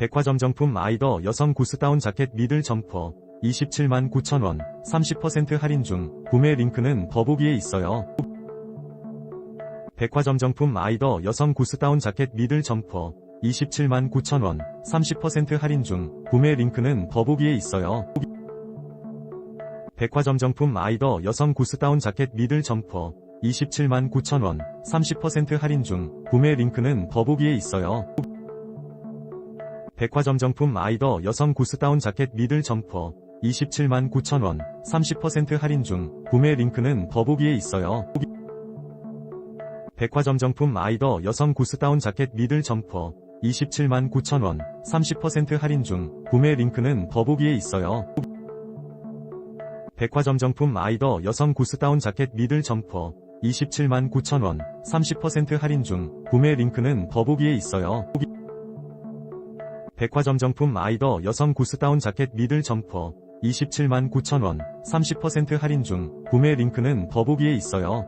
백화점 정품 아이더 여성 구스다운 자켓 미들 점퍼 27만 9천원 30% 할인 중 구매 링크는 더보기에 있어요. 백화점 정품 아이더 여성 구스다운 자켓 미들 점퍼 27만 9천원 30% 할인 중 구매 링크는 더보기에 있어요. 백화점 정품 아이더 여성 구스다운 자켓 미들 점퍼 27만 9천원 30% 할인 중 구매 링크는 더보기에 있어요. 백화점 정품 아이더 여성 구스다운 자켓 미들 점퍼 27만 9천원 30% 할인 중 구매 링크는 더보기에 있어요. 백화점 정품 아이더 여성 구스다운 자켓 미들 점퍼 27만 9천원 30% 할인 중 구매 링크는 더보기에 있어요. 백화점 정품 아이더 여성 구스다운 자켓 미들 점퍼 27만 9천원 30% 할인 중 구매 링크는 더보기에 있어요. 백화점 정품 아이더 여성 구스다운 자켓 미들 점퍼 27만 9천원 30% 할인 중 구매 링크는 더보기에 있어요.